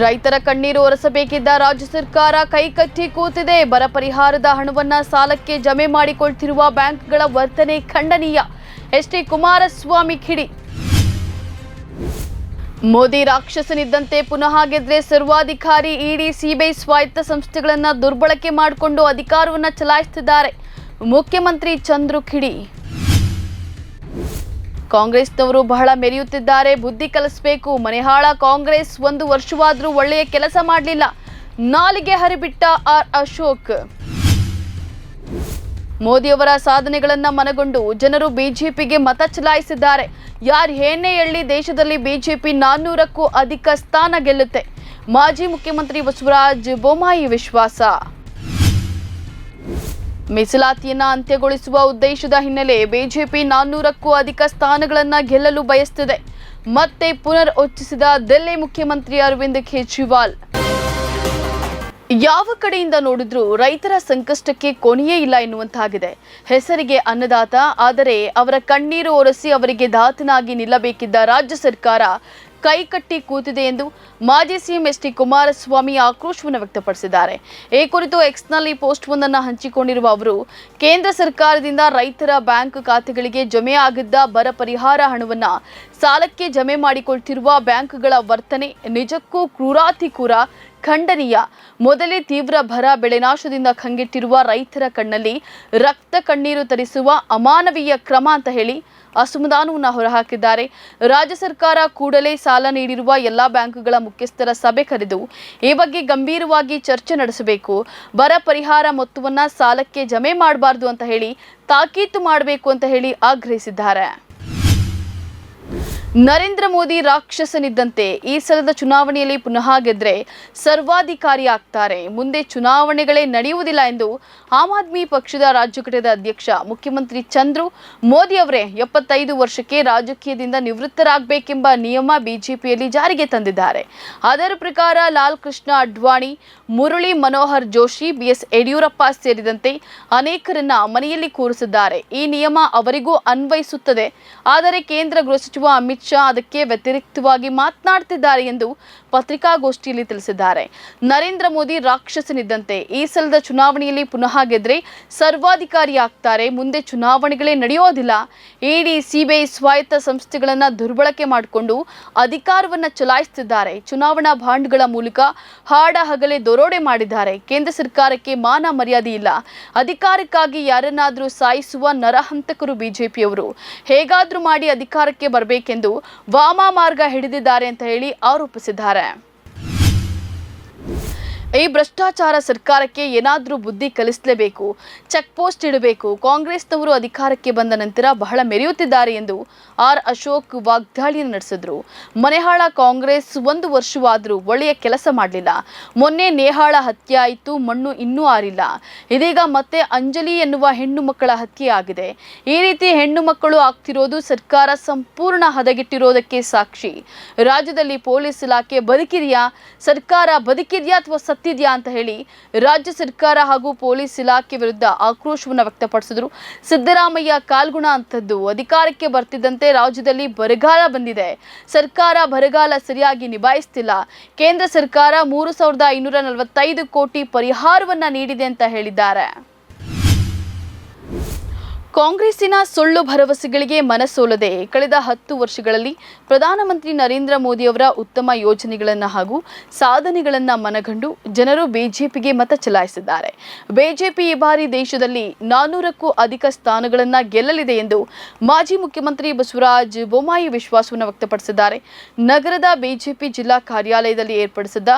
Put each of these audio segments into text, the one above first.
ರೈತರ ಕಣ್ಣೀರು ಒರೆಸಬೇಕಿದ್ದ ರಾಜ್ಯ ಸರ್ಕಾರ ಕೈಕಟ್ಟಿ ಕೂತಿದೆ. ಬರ ಪರಿಹಾರದ ಹಣವನ್ನ ಸಾಲಕ್ಕೆ ಜಮೆ ಮಾಡಿಕೊಳ್ತಿರುವ ಬ್ಯಾಂಕ್ಗಳ ವರ್ತನೆ ಖಂಡನೀಯ. ಎಸ್ ಟಿ ಕುಮಾರಸ್ವಾಮಿ ಕಿಡಿ. ಮೋದಿ ರಾಕ್ಷಸನಿದ್ದಂತೆ ಪುನಃ ಗೆದ್ರೆ ಸರ್ವಾಧಿಕಾರಿ ಇಡಿ ಸಿಬಿಐ ಸ್ವಾಯತ್ತ ಸಂಸ್ಥೆಗಳನ್ನ ದುರ್ಬಳಕೆ ಮಾಡಿಕೊಂಡು ಅಧಿಕಾರವನ್ನ ಚಲಾಯಿಸುತ್ತಿದ್ದಾರೆ ಮುಖ್ಯಮಂತ್ರಿ ಚಂದ್ರು ಕಿಡಿ. ಕಾಂಗ್ರೆಸ್ನವರು ಬಹಳ ಮೆರೆಯುತ್ತಿದ್ದಾರೆ, ಬುದ್ಧಿ ಕಲಿಸಬೇಕು. ಮನೆಹಾಳ ಕಾಂಗ್ರೆಸ್ ಒಂದು ವರ್ಷವಾದರೂ ಒಳ್ಳೆಯ ಕೆಲಸ ಮಾಡಲಿಲ್ಲ. ನಾಲಿಗೆ ಹರಿಬಿಟ್ಟ ಆರ್ ಅಶೋಕ್. ಮೋದಿಯವರ ಸಾಧನೆಗಳನ್ನ ಮನಗೊಂಡು ಜನರು ಬಿಜೆಪಿಗೆ ಮತ ಚಲಾಯಿಸಿದ್ದಾರೆ. ಯಾರು ಏನೇ ಹೇಳಿ ದೇಶದಲ್ಲಿ ಬಿಜೆಪಿ ನಾನ್ನೂರಕ್ಕೂ ಅಧಿಕ ಸ್ಥಾನ ಗೆಲ್ಲುತ್ತೆ. ಮಾಜಿ ಮುಖ್ಯಮಂತ್ರಿ ಬಸವರಾಜ್ ಬೊಮ್ಮಾಯಿ ವಿಶ್ವಾಸ. ಮೀಸಲಾತಿಯನ್ನ ಅಂತ್ಯಗೊಳಿಸುವ ಉದ್ದೇಶದ ಹಿನ್ನೆಲೆ ಬಿಜೆಪಿ ನಾನ್ನೂರಕ್ಕೂ ಅಧಿಕ ಸ್ಥಾನಗಳನ್ನ ಗೆಲ್ಲಲು ಬಯಸುತ್ತಿದೆ ಮತ್ತೆ ಪುನರ್ ಉಚ್ಚಿಸಿದ ದಿಲ್ಲಿ ಮುಖ್ಯಮಂತ್ರಿ ಅರವಿಂದ್ ಕೇಜ್ರಿವಾಲ್. ಯಾವ ಕಡೆಯಿಂದ ನೋಡಿದ್ರೂ ರೈತರ ಸಂಕಷ್ಟಕ್ಕೆ ಕೊನೆಯೇ ಇಲ್ಲ ಎನ್ನುವಂತಾಗಿದೆ. ಹೆಸರಿಗೆ ಅನ್ನದಾತ, ಆದರೆ ಅವರ ಕಣ್ಣೀರು ಒರೆಸಿ ಅವರಿಗೆ ದಾತನಾಗಿ ನಿಲ್ಲಬೇಕಿದ್ದ ರಾಜ್ಯ ಸರ್ಕಾರ ಕೈಕಟ್ಟಿ ಕೂತಿದೆ ಎಂದು ಮಾಜಿ ಸಿಎಂ ಎಸ್ ಟಿ ಕುಮಾರಸ್ವಾಮಿ ಆಕ್ರೋಶವನ್ನು ವ್ಯಕ್ತಪಡಿಸಿದ್ದಾರೆ. ಈ ಕುರಿತು ಎಕ್ಸ್ನಲ್ಲಿ ಪೋಸ್ಟ್ ಒಂದನ್ನು ಹಂಚಿಕೊಂಡಿರುವ ಅವರು, ಕೇಂದ್ರ ಸರ್ಕಾರದಿಂದ ರೈತರ ಬ್ಯಾಂಕ್ ಖಾತೆಗಳಿಗೆ ಜಮೆ ಆಗಿದ್ದ ಬರ ಪರಿಹಾರ ಹಣವನ್ನು ಸಾಲಕ್ಕೆ ಜಮೆ ಮಾಡಿಕೊಳ್ತಿರುವ ಬ್ಯಾಂಕ್ಗಳ ವರ್ತನೆ ನಿಜಕ್ಕೂ ಕ್ರೂರಾತಿ ಕ್ರೂರ ಖಂಡನೀಯ. ಮೊದಲೇ ತೀವ್ರ ಬರ ಬೆಳೆನಾಶದಿಂದ ಕಂಗೆಟ್ಟಿರುವ ರೈತರ ಕಣ್ಣಲ್ಲಿ ರಕ್ತ ಕಣ್ಣೀರು ತರಿಸುವ ಅಮಾನವೀಯ ಕ್ರಮ ಅಂತ ಹೇಳಿ ಅಸಮಾಧಾನವನ್ನು ಹೊರಹಾಕಿದ್ದಾರೆ. ರಾಜ್ಯ ಸರ್ಕಾರ ಕೂಡಲೇ ಸಾಲ ನೀಡಿರುವ ಎಲ್ಲ ಬ್ಯಾಂಕುಗಳ ಮುಖ್ಯಸ್ಥರ ಸಭೆ ಕರೆದು ಈ ಬಗ್ಗೆ ಗಂಭೀರವಾಗಿ ಚರ್ಚೆ ನಡೆಸಬೇಕು. ಬರ ಪರಿಹಾರ ಮೊತ್ತವನ್ನ ಸಾಲಕ್ಕೆ ಜಮೆ ಮಾಡಬಾರ್ದು ಅಂತ ಹೇಳಿ ತಾಕೀತು ಮಾಡಬೇಕು ಅಂತ ಹೇಳಿ ಆಗ್ರಹಿಸಿದ್ದಾರೆ. ನರೇಂದ್ರ ಮೋದಿ ರಾಕ್ಷಸನಿದ್ದಂತೆ ಈ ಸಲದ ಚುನಾವಣೆಯಲ್ಲಿ ಪುನಃ ಗೆದ್ರೆ ಸರ್ವಾಧಿಕಾರಿ ಆಗ್ತಾರೆ ಮುಂದೆ ಚುನಾವಣೆಗಳೇ ನಡೆಯುವುದಿಲ್ಲ ಎಂದು ಆಮ್ ಆದ್ಮಿ ಪಕ್ಷದ ರಾಜ್ಯ ಘಟಕದ ಅಧ್ಯಕ್ಷ ಮುಖ್ಯಮಂತ್ರಿ ಚಂದ್ರು ಮೋದಿ ಅವರೇ ಎಪ್ಪತ್ತೈದು ವರ್ಷಕ್ಕೆ ರಾಜಕೀಯದಿಂದ ನಿವೃತ್ತರಾಗಬೇಕೆಂಬ ನಿಯಮ ಬಿಜೆಪಿಯಲ್ಲಿ ಜಾರಿಗೆ ತಂದಿದ್ದಾರೆ. ಅದರ ಪ್ರಕಾರ ಲಾಲ್ ಕೃಷ್ಣ ಅಡ್ವಾಣಿ, ಮುರಳಿ ಮನೋಹರ್ ಜೋಶಿ, ಬಿಎಸ್ ಯಡಿಯೂರಪ್ಪ ಸೇರಿದಂತೆ ಅನೇಕರನ್ನ ಮನೆಯಲ್ಲಿ ಕೂರಿಸಿದ್ದಾರೆ. ಈ ನಿಯಮ ಅವರಿಗೂ ಅನ್ವಯಿಸುತ್ತದೆ. ಆದರೆ ಕೇಂದ್ರ ಗೃಹ ಸಚಿವ ಅಮಿತ್ ಶಾ ಅದಕ್ಕೆ ವ್ಯತಿರಿಕ್ತವಾಗಿ ಮಾತನಾಡ್ತಿದ್ದಾರೆ ಎಂದು ಪತ್ರಿಕಾಗೋಷ್ಠಿಯಲ್ಲಿ ತಿಳಿಸಿದ್ದಾರೆ. ನರೇಂದ್ರ ಮೋದಿ ರಾಕ್ಷಸನಿದ್ದಂತೆ ಈ ಸಲದ ಚುನಾವಣೆಯಲ್ಲಿ ಪುನಃ ಗೆದ್ರೆ ಸರ್ವಾಧಿಕಾರಿ ಆಗ್ತಾರೆ. ಮುಂದೆ ಚುನಾವಣೆಗಳೇ ನಡೆಯೋದಿಲ್ಲ. ಇಡಿ, ಸಿಬಿಐ ಸ್ವಾಯತ್ತ ಸಂಸ್ಥೆಗಳನ್ನ ದುರ್ಬಳಕೆ ಮಾಡಿಕೊಂಡು ಅಧಿಕಾರವನ್ನ ಚಲಾಯಿಸುತ್ತಿದ್ದಾರೆ ಚುನಾವಣಾ ಬಾಂಡ್ಗಳ ಮೂಲಕ ಹಾಡ ಹಗಲೇ ದರೋಡೆ ಮಾಡಿದ್ದಾರೆ. ಕೇಂದ್ರ ಸರ್ಕಾರಕ್ಕೆ ಮಾನ ಮರ್ಯಾದೆ ಇಲ್ಲ. ಅಧಿಕಾರಕ್ಕಾಗಿ ಯಾರನ್ನಾದರೂ ಸಾಯಿಸುವ ನರಹಂತಕರು ಬಿಜೆಪಿಯವರು. ಹೇಗಾದ್ರೂ ಮಾಡಿ ಅಧಿಕಾರಕ್ಕೆ ಬರಬೇಕೆಂದು ವಾಮ ಮಾರ್ಗ ಹಿಡಿದಿದ್ದಾರೆ ಅಂತ ಹೇಳಿ ಆರೋಪಿಸಿದ್ದಾರೆ. ಈ ಭ್ರಷ್ಟಾಚಾರ ಸರ್ಕಾರಕ್ಕೆ ಏನಾದರೂ ಬುದ್ಧಿ ಕಲಿಸಲೇಬೇಕು, ಚೆಕ್ ಪೋಸ್ಟ್ ಇಡಬೇಕು, ಕಾಂಗ್ರೆಸ್ನವರು ಅಧಿಕಾರಕ್ಕೆ ಬಂದ ನಂತರ ಬಹಳ ಮೆರೆಯುತ್ತಿದ್ದಾರೆ ಎಂದು ಆರ್ ಅಶೋಕ್ ವಾಗ್ದಾಳಿಯನ್ನು ನಡೆಸಿದ್ರು. ಮನೆಹಾಳ ಕಾಂಗ್ರೆಸ್ ಒಂದು ವರ್ಷವಾದರೂ ಒಳ್ಳೆಯ ಕೆಲಸ ಮಾಡಲಿಲ್ಲ. ಮೊನ್ನೆ ನೇಹಾಳ ಹತ್ಯೆ ಆಯಿತು, ಮಣ್ಣು ಇನ್ನೂ ಆರಿಲ್ಲ. ಇದೀಗ ಮತ್ತೆ ಅಂಜಲಿ ಎನ್ನುವ ಹೆಣ್ಣು ಮಕ್ಕಳ ಹತ್ಯೆ ಆಗಿದೆ. ಈ ರೀತಿ ಹೆಣ್ಣು ಮಕ್ಕಳು ಆಗ್ತಿರೋದು ಸರ್ಕಾರ ಸಂಪೂರ್ಣ ಹದಗೆಟ್ಟಿರೋದಕ್ಕೆ ಸಾಕ್ಷಿ. ರಾಜ್ಯದಲ್ಲಿ ಪೊಲೀಸ್ ಇಲಾಖೆ ಬದುಕಿದೆಯಾ? ಸರ್ಕಾರ ಬದುಕಿದೆಯಾ ಅಥವಾ ಸತ್ತಿದೆಯಾ ಅಂತ ಹೇಳಿ ರಾಜ್ಯ ಸರ್ಕಾರ ಹಾಗೂ ಪೊಲೀಸ್ ಇಲಾಖೆ ವಿರುದ್ಧ ಆಕ್ರೋಶವನ್ನು ವ್ಯಕ್ತಪಡಿಸಿದ್ರು. ಸಿದ್ದರಾಮಯ್ಯ ಕಾಲ್ಗುಣ ಅಂತದ್ದು ಅಧಿಕಾರಕ್ಕೆ ಬರ್ತಿದ್ದಂತೆ ರಾಜ್ಯದಲ್ಲಿ ಬರಗಾಲ ಬಂದಿದೆ. ಸರ್ಕಾರ ಬರಗಾಲ ಸರಿಯಾಗಿ ನಿಭಾಯಿಸ್ತಿಲ್ಲ. ಕೇಂದ್ರ ಸರ್ಕಾರ ಮೂರು ಸಾವಿರದ ಐನೂರ ನಲವತ್ತೈದು ಕೋಟಿ ಪರಿಹಾರವನ್ನ ನೀಡಿದೆ ಅಂತ ಹೇಳಿದ್ದಾರೆ. ಕಾಂಗ್ರೆಸ್ಸಿನ ಸುಳ್ಳು ಭರವಸೆಗಳಿಗೆ ಮನಸೋಲದೆ ಕಳೆದ ಹತ್ತು ವರ್ಷಗಳಲ್ಲಿ ಪ್ರಧಾನಮಂತ್ರಿ ನರೇಂದ್ರ ಮೋದಿಯವರ ಉತ್ತಮ ಯೋಜನೆಗಳನ್ನು ಹಾಗೂ ಸಾಧನೆಗಳನ್ನು ಮನಗಂಡು ಜನರು ಬಿಜೆಪಿಗೆ ಮತ ಚಲಾಯಿಸಿದ್ದಾರೆ. ಬಿಜೆಪಿ ಈ ಬಾರಿ ದೇಶದಲ್ಲಿ ನಾನೂರಕ್ಕೂ ಅಧಿಕ ಸ್ಥಾನಗಳನ್ನು ಗೆಲ್ಲಲಿದೆ ಎಂದು ಮಾಜಿ ಮುಖ್ಯಮಂತ್ರಿ ಬಸವರಾಜ ಬೊಮ್ಮಾಯಿ ವಿಶ್ವಾಸವನ್ನು ವ್ಯಕ್ತಪಡಿಸಿದ್ದಾರೆ. ನಗರದ ಬಿಜೆಪಿ ಜಿಲ್ಲಾ ಕಾರ್ಯಾಲಯದಲ್ಲಿ ಏರ್ಪಡಿಸಿದ್ದ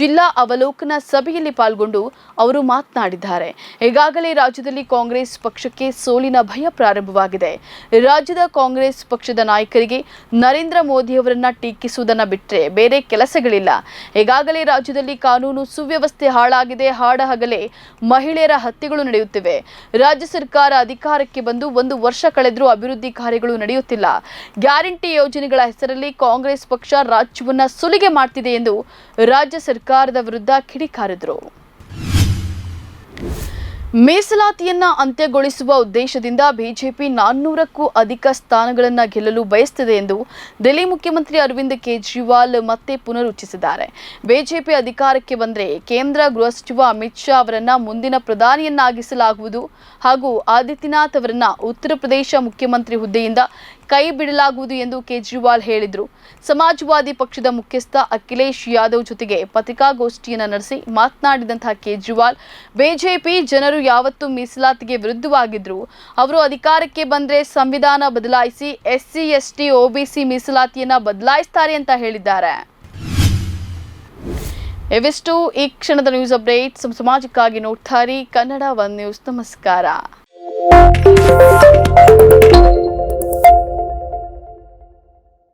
ಜಿಲ್ಲಾ ಅವಲೋಕನ ಸಭೆಯಲ್ಲಿ ಪಾಲ್ಗೊಂಡು ಅವರು ಮಾತನಾಡಿದ್ದಾರೆ. ಈಗಾಗಲೇ ರಾಜ್ಯದಲ್ಲಿ ಕಾಂಗ್ರೆಸ್ ಪಕ್ಷಕ್ಕೆ ಸೋಲಿನ ಭಯ ಪ್ರಾರಂಭವಾಗಿದೆ. ರಾಜ್ಯದ ಕಾಂಗ್ರೆಸ್ ಪಕ್ಷದ ನಾಯಕರಿಗೆ ನರೇಂದ್ರ ಮೋದಿಯವರನ್ನ ಟೀಕಿಸುವುದನ್ನು ಬಿಟ್ಟರೆ ಬೇರೆ ಕೆಲಸಗಳಿಲ್ಲ. ಈಗಾಗಲೇ ರಾಜ್ಯದಲ್ಲಿ ಕಾನೂನು ಸುವ್ಯವಸ್ಥೆ ಹಾಳಾಗಿದೆ, ಹಾಡಹಗಲೇ ಮಹಿಳೆಯರ ಹತ್ಯೆಗಳು ನಡೆಯುತ್ತಿವೆ. ರಾಜ್ಯ ಸರ್ಕಾರ ಅಧಿಕಾರಕ್ಕೆ ಬಂದು ಒಂದು ವರ್ಷ ಕಳೆದರೂ ಅಭಿವೃದ್ಧಿ ಕಾರ್ಯಗಳು ನಡೆಯುತ್ತಿಲ್ಲ. ಗ್ಯಾರಂಟಿ ಯೋಜನೆಗಳ ಹೆಸರಲ್ಲಿ ಕಾಂಗ್ರೆಸ್ ಪಕ್ಷ ರಾಜ್ಯವನ್ನ ಸುಲಿಗೆ ಮಾಡ್ತಿದೆ ಎಂದು ರಾಜ್ಯ ಸರ್ಕಾರದ ವಿರುದ್ಧ ಕಿಡಿಕಾರಿದರು. ಮೀಸಲಾತಿಯನ್ನ ಅಂತ್ಯಗೊಳಿಸುವ ಉದ್ದೇಶದಿಂದ ಬಿಜೆಪಿ ನಾನ್ನೂರಕ್ಕೂ ಅಧಿಕ ಸ್ಥಾನಗಳನ್ನು ಗೆಲ್ಲಲು ಬಯಸುತ್ತಿದೆ ಎಂದು ದೆಹಲಿ ಮುಖ್ಯಮಂತ್ರಿ ಅರವಿಂದ್ ಕೇಜ್ರಿವಾಲ್ ಮತ್ತೆ ಪುನರುಚ್ಚರಿಸಿದ್ದಾರೆ ಬಿಜೆಪಿ ಅಧಿಕಾರಕ್ಕೆ ಬಂದರೆ ಕೇಂದ್ರ ಗೃಹ ಸಚಿವ ಅಮಿತ್ ಶಾ ಅವರನ್ನ ಮುಂದಿನ ಪ್ರಧಾನಿಯನ್ನಾಗಿಸಲಾಗುವುದು ಹಾಗೂ ಆದಿತ್ಯನಾಥ್ ಅವರನ್ನ ಉತ್ತರ ಪ್ರದೇಶ ಮುಖ್ಯಮಂತ್ರಿ ಹುದ್ದೆಯಿಂದ ಕೈ ಬಿಡಲಾಗುವುದು ಎಂದು ಕೇಜ್ರಿವಾಲ್ ಹೇಳಿದರು. ಸಮಾಜವಾದಿ ಪಕ್ಷದ ಮುಖ್ಯಸ್ಥ ಅಖಿಲೇಶ್ ಯಾದವ್ ಜೊತೆಗೆ ಪತ್ರಿಕಾಗೋಷ್ಠಿಯನ್ನು ನಡೆಸಿ ಮಾತನಾಡಿದಂತಹ ಕೇಜ್ರಿವಾಲ್, ಬಿಜೆಪಿ ಜನರು ಯಾವತ್ತೂ ಮೀಸಲಾತಿಗೆ ವಿರುದ್ಧವಾಗಿದ್ರು. ಅವರು ಅಧಿಕಾರಕ್ಕೆ ಬಂದ್ರೆ ಸಂವಿಧಾನ ಬದಲಾಯಿಸಿ ಎಸ್ಸಿ, ಎಸ್ಟಿ, ಒಬಿಸಿ ಮೀಸಲಾತಿಯನ್ನ ಬದಲಾಯಿಸ್ತಾರೆ ಅಂತ ಹೇಳಿದ್ದಾರೆ. ಎವಿಷ್ಟು ಈ ಕ್ಷಣದ ನ್ಯೂಸ್ ಅಪ್ಡೇಟ್ಸ್ ಸಮಾಜಕ್ಕಾಗಿ ನೋಡ್ತಾರೆ ಕನ್ನಡ ಒನ್ ನ್ಯೂಸ್. ನಮಸ್ಕಾರ.